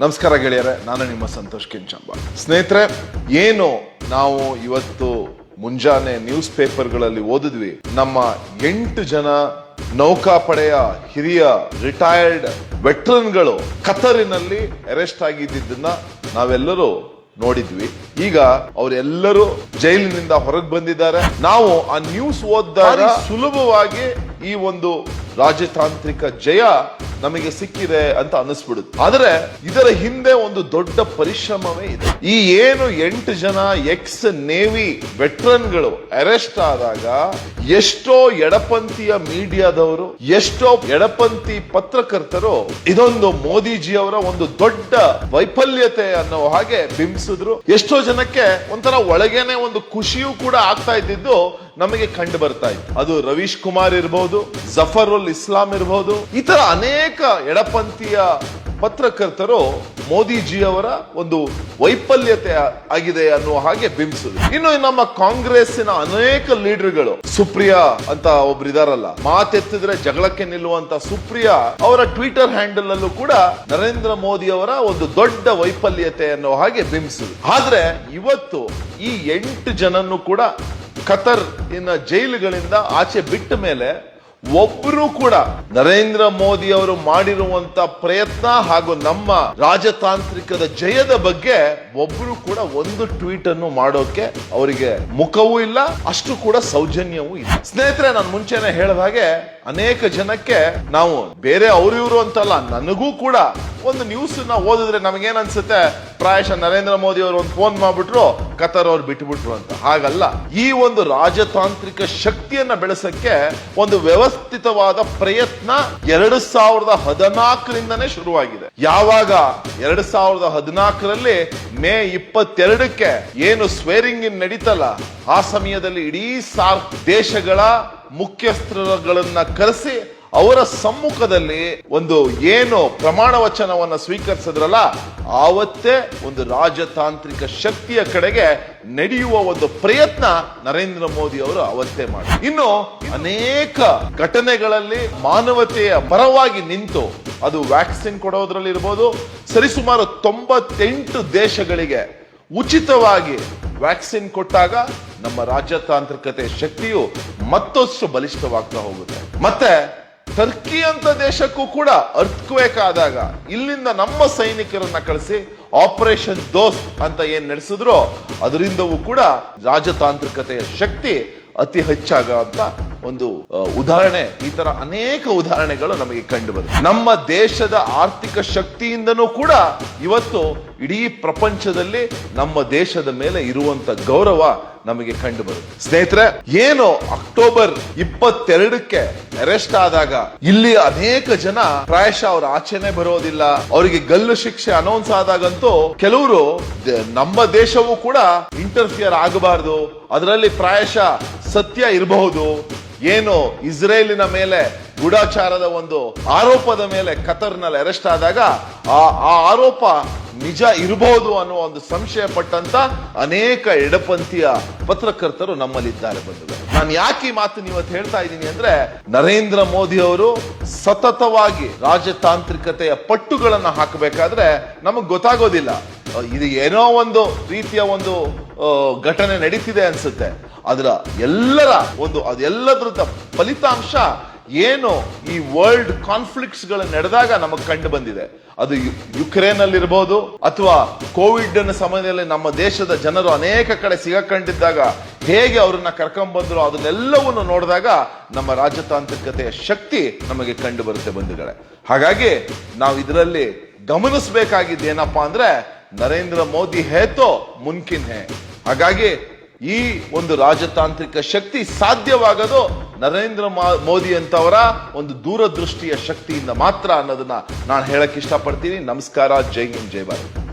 ನಮಸ್ಕಾರ ಗೆಳೆಯರೆ ನಾನು ನಿಮ್ಮ ಸಂತೋಷ್ ಕಿಂಚಂಬ. ಸ್ನೇಹಿತರೆ ಏನು ನಾವು ಇವತ್ತು ಮುಂಜಾನೆ ನ್ಯೂಸ್ ಪೇಪರ್ಗಳಲ್ಲಿ ಓದಿದ್ವಿ? ನಮ್ಮ ಎಂಟು ಜನ ನೌಕಾಪಡೆಯ ಹಿರಿಯ ರಿಟೈರ್ಡ್ ವೆಟ್ರನ್ಗಳು ಕತರಿನಲ್ಲಿ ಅರೆಸ್ಟ್ ಆಗಿದ್ದನ್ನ ನಾವೆಲ್ಲರೂ ನೋಡಿದ್ವಿ. ಈಗ ಅವರೆಲ್ಲರೂ ಜೈಲಿನಿಂದ ಹೊರಗೆ ಬಂದಿದ್ದಾರೆ. ನಾವು ಆ ನ್ಯೂಸ್ ಓದಿದಾಗ ಸುಲಭವಾಗಿ ಈ ಒಂದು ರಾಜತಾಂತ್ರಿಕ ಜಯ ನಮಗೆ ಸಿಕ್ಕಿದೆ ಅಂತ ಅನಿಸ್ಬಿಡುತ್ತೆ ಆದರೆ ಇದರ ಹಿಂದೆ ಒಂದು ದೊಡ್ಡ ಪರಿಶ್ರಮವೇ ಇದೆ. ಈ ಏನು ಎಂಟು ಜನ ಎಕ್ಸ್ ನೇವಿ ವೆಟ್ರನ್ಗಳು ಅರೆಸ್ಟ್ ಆದಾಗ ಎಷ್ಟೋ ಎಡಪಂಥೀಯ ಮೀಡಿಯಾದವರು, ಎಷ್ಟೋ ಎಡಪಂಥಿ ಪತ್ರಕರ್ತರು ಇದೊಂದು ಮೋದಿಜಿಯವರ ಒಂದು ದೊಡ್ಡ ವೈಫಲ್ಯತೆ ಅನ್ನೋ ಹಾಗೆ ಬಿಂಬಿಸಿದ್ರು. ಎಷ್ಟೋ ಜನಕ್ಕೆ ಒಂಥರ ಒಳಗೇನೆ ಒಂದು ಖುಷಿಯೂ ಕೂಡ ಆಗ್ತಾ ಇದ್ದಿದ್ದು ನಮಗೆ ಕಂಡು ಬರ್ತಾ ಇತ್ತು ಅದು ರವೀಶ್ ಕುಮಾರ್ ಇರಬಹುದು ಜಫರುಲ್ ಇಸ್ಲಾಂ ಇರಬಹುದು ಈ ಅನೇಕ ಎಡಪಂಥೀಯ ಪತ್ರಕರ್ತರು ಮೋದಿಜಿ ಅವರ ಒಂದು ವೈಫಲ್ಯತೆ ಆಗಿದೆ ಅನ್ನುವ ಹಾಗೆ ಬಿಂಬಿಸಿದ್ರು ಇನ್ನು ನಮ್ಮ ಕಾಂಗ್ರೆಸ್ಸಿನ ಅನೇಕ ಲೀಡರ್ಗಳು, ಸುಪ್ರಿಯಾ ಅಂತ ಒಬ್ರು ಇದಾರಲ್ಲ, ಮಾತೆತ್ತಿದ್ರೆ ಜಗಳಕ್ಕೆ ನಿಲ್ಲುವಂತ ಸುಪ್ರಿಯಾ ಅವರ ಟ್ವಿಟರ್ ಹ್ಯಾಂಡಲ್ ಅಲ್ಲೂ ಕೂಡ ನರೇಂದ್ರ ಮೋದಿ ಅವರ ಒಂದು ದೊಡ್ಡ ವೈಫಲ್ಯತೆ ಅನ್ನೋ ಹಾಗೆ ಬಿಂಬಿಸಿದ್ರು ಆದ್ರೆ ಇವತ್ತು ಈ ಎಂಟು ಜನನ್ನು ಕೂಡ ಕತರ್ ಇನ್ನ ಜೈಲುಗಳಿಂದ ಆಚೆ ಬಿಟ್ಟ ಮೇಲೆ ಒಬ್ಬರು ಕೂಡ ನರೇಂದ್ರ ಮೋದಿ ಅವರು ಮಾಡಿರುವಂತ ಪ್ರಯತ್ನ ಹಾಗೂ ನಮ್ಮ ರಾಜತಾಂತ್ರಿಕದ ಜಯದ ಬಗ್ಗೆ ಒಬ್ಬರು ಕೂಡ ಒಂದು ಟ್ವೀಟ್ ಅನ್ನು ಮಾಡೋಕೆ ಅವರಿಗೆ ಮುಖವೂ ಇಲ್ಲ, ಅಷ್ಟು ಕೂಡ ಸೌಜನ್ಯವೂ ಇಲ್ಲ. ಸ್ನೇಹಿತರೆ, ನಾನು ಮುಂಚೆನೆ ಹೇಳಿದ ಹಾಗೆ ಅನೇಕ ಜನಕ್ಕೆ ನಾವು ಬೇರೆ ಅವ್ರಿವ್ರು ಅಂತಲ್ಲ, ನನಗೂ ಕೂಡ ಒಂದು ನ್ಯೂಸ್ ಓದಿದ್ರೆ ನಮಗೇನ್ ಅನ್ಸುತ್ತೆ? ಪ್ರಾಯಶಃ ನರೇಂದ್ರ ಮೋದಿ ಅವರು ಒಂದು ಫೋನ್ ಮಾಡ್ಬಿಟ್ರು ಕತರ್ ಅವ್ರು ಬಿಟ್ಬಿಟ್ರು ಅಂತ. ಹಾಗಲ್ಲ, ಈ ಒಂದು ರಾಜತಾಂತ್ರಿಕ ಶಕ್ತಿಯನ್ನ ಬೆಳೆಸಕ್ಕೆ ಒಂದು ವ್ಯವಸ್ಥಿತವಾದ ಪ್ರಯತ್ನ ಎರಡು ಸಾವಿರದ ಹದಿನಾಲ್ಕರಿಂದನೇ ಶುರುವಾಗಿದೆ. ಯಾವಾಗ? ಎರಡು ಸಾವಿರದ ಹದಿನಾಲ್ಕರಲ್ಲಿ ಮೇ ಇಪ್ಪತ್ತೆರಡಕ್ಕೆ ಏನು ಸ್ವೇರಿಂಗ್ ಇನ್ ನಡೀತಲ್ಲ, ಆ ಸಮಯದಲ್ಲಿ ಇಡೀ ಸಾರ್ಕ್ ದೇಶಗಳ ಮುಖ್ಯಸ್ಥರುಗಳನ್ನ ಕರೆಸಿ ಅವರ ಸಮ್ಮುಖದಲ್ಲಿ ಒಂದು ಏನು ಪ್ರಮಾಣ ವಚನವನ್ನ ಸ್ವೀಕರಿಸಿದ್ರಲ್ಲ, ಆವತ್ತೇ ಒಂದು ರಾಜತಾಂತ್ರಿಕ ಶಕ್ತಿಯ ಕಡೆಗೆ ನಡೆಯುವ ಒಂದು ಪ್ರಯತ್ನ ನರೇಂದ್ರ ಮೋದಿ ಅವರು ಅವತ್ತೇ ಮಾಡಿ. ಇನ್ನು ಅನೇಕ ಘಟನೆಗಳಲ್ಲಿ ಮಾನವತೆಯ ಪರವಾಗಿ ನಿಂತು ಅದು ವ್ಯಾಕ್ಸಿನ್ ಕೊಡೋದ್ರಲ್ಲಿ ಇರ್ಬೋದು ಸರಿಸುಮಾರು ತೊಂಬತ್ತೆಂಟು ದೇಶಗಳಿಗೆ ಉಚಿತವಾಗಿ ವ್ಯಾಕ್ಸಿನ್ ಕೊಟ್ಟಾಗ ನಮ್ಮ ರಾಜತಾಂತ್ರಿಕತೆ ಶಕ್ತಿಯು ಮತ್ತಷ್ಟು ಬಲಿಷ್ಠವಾಗ್ತಾ ಹೋಗುತ್ತೆ. ಮತ್ತೆ ಟರ್ಕಿ ಅಂತ ದೇಶಕ್ಕೂ ಕೂಡ ಅರ್ಥಕ್ವೇಕ್ ಆದಾಗ ಇಲ್ಲಿಂದ ನಮ್ಮ ಸೈನಿಕರನ್ನ ಕಳಿಸಿ ಆಪರೇಷನ್ ದೋಸ್ತ್ ಅಂತ ಏನ್ ನಡೆಸಿದ್ರು, ಅದರಿಂದವೂ ಕೂಡ ರಾಜತಾಂತ್ರಿಕತೆಯ ಶಕ್ತಿ ಅತಿ ಹೆಚ್ಚಾಗ ಅಂತ ಒಂದು ಉದಾಹರಣೆ, ಈ ತರ ಅನೇಕ ಉದಾಹರಣೆಗಳು ನಮಗೆ ಕಂಡು ಬರುತ್ತೆ ನಮ್ಮ ದೇಶದ ಆರ್ಥಿಕ ಶಕ್ತಿಯಿಂದನೂ ಕೂಡ ಇವತ್ತು ಇಡೀ ಪ್ರಪಂಚದಲ್ಲಿ ನಮ್ಮ ದೇಶದ ಮೇಲೆ ಇರುವಂತ ಗೌರವ ನಮಗೆ ಕಂಡು ಬರುತ್ತೆ. ಸ್ನೇಹಿತರೆ, ಏನು ಅಕ್ಟೋಬರ್ ಇಪ್ಪತ್ತೆರಡಕ್ಕೆ ಅರೆಸ್ಟ್ ಆದಾಗ ಇಲ್ಲಿ ಅನೇಕ ಜನ ಪ್ರಾಯಶಃ ಅವ್ರ ಆಚೆನೆ ಬರೋದಿಲ್ಲ, ಅವರಿಗೆ ಗಲ್ಲು ಶಿಕ್ಷೆ ಅನೌನ್ಸ್ ಆದಾಗಂತೂ ಕೆಲವರು ನಮ್ಮ ದೇಶವೂ ಕೂಡ ಇಂಟರ್ಫಿಯರ್ ಆಗಬಾರದು, ಅದರಲ್ಲಿ ಪ್ರಾಯಶಃ ಸತ್ಯ ಇರಬಹುದು ಏನು ಇಸ್ರೇಲಿನ ಮೇಲೆ ಗೂಢಾಚಾರದ ಒಂದು ಆರೋಪದ ಮೇಲೆ ಕತರ್ನಲ್ಲಿ ಅರೆಸ್ಟ್ ಆದಾಗ ಆ ಆರೋಪ ನಿಜ ಇರಬಹುದು ಅನ್ನುವ ಒಂದು ಸಂಶಯ ಪಟ್ಟಂತ ಅನೇಕ ಎಡಪಂಥೀಯ ಪತ್ರಕರ್ತರು ನಮ್ಮಲ್ಲಿದ್ದಾರೆ ಬಂಧುಗಳು. ನಾನು ಯಾಕೆ ಈ ಮಾತು ಇವತ್ತು ಹೇಳ್ತಾ ಇದ್ದೀನಿ ಅಂದ್ರೆ ನರೇಂದ್ರ ಮೋದಿ ಅವರು ಸತತವಾಗಿ ರಾಜತಾಂತ್ರಿಕತೆಯ ಪಟ್ಟುಗಳನ್ನು ಹಾಕಬೇಕಾದ್ರೆ ನಮಗ್ ಗೊತ್ತಾಗೋದಿಲ್ಲ. ಇದು ಏನೋ ಒಂದು ರೀತಿಯ ಒಂದು ಘಟನೆ ನಡೀತಿದೆ ಅನ್ಸುತ್ತೆ. ಅದರ ಎಲ್ಲರ ಒಂದು ಅದೆಲ್ಲದ್ರದ ಫಲಿತಾಂಶ ಏನು ಈ ವರ್ಲ್ಡ್ ಕಾನ್ಫ್ಲಿಕ್ಟ್ಸ್ಗಳು ನಡೆದಾಗ ನಮಗೆ ಕಂಡು ಬಂದಿದೆ. ಅದು ಯುಕ್ರೇನ್ ಅಲ್ಲಿ ಇರಬಹುದು ಅಥವಾ ಕೋವಿಡ್ ಸಮಯದಲ್ಲಿ ನಮ್ಮ ದೇಶದ ಜನರು ಅನೇಕ ಕಡೆ ಸಿಗಕಂಡಿದ್ದಾಗ ಹೇಗೆ ಅವ್ರನ್ನ ಕರ್ಕೊಂಡ್ ಬಂದ್ರು ಅದನ್ನೆಲ್ಲವನ್ನು ನೋಡಿದಾಗ ನಮ್ಮ ರಾಜತಾಂತ್ರಿಕತೆಯ ಶಕ್ತಿ ನಮಗೆ ಕಂಡು ಬರುತ್ತೆ ಬಂಧುಗಳೇ. ಹಾಗಾಗಿ ನಾವು ಇದರಲ್ಲಿ ಗಮನಿಸಬೇಕಾಗಿದ್ದು ಏನಪ್ಪಾ ಅಂದ್ರೆ ನರೇಂದ್ರ ಮೋದಿ ಹೇತೋ ಮುನ್ಕಿನ್ ಹೇ ಹಾಗಾಗಿ ಈ ಒಂದು ರಾಜತಾಂತ್ರಿಕ ಶಕ್ತಿ ಸಾಧ್ಯವಾಗದು ನರೇಂದ್ರ ಮೋದಿ ಅಂತವರ ಒಂದು ದೂರದೃಷ್ಟಿಯ ಶಕ್ತಿಯಿಂದ ಮಾತ್ರ ಅನ್ನೋದನ್ನ ನಾನು ಹೇಳಕ್ ಇಷ್ಟಪಡ್ತೀನಿ. ನಮಸ್ಕಾರ, ಜೈ ಹಿಂದ್, ಜೈ ಭಾರತ್.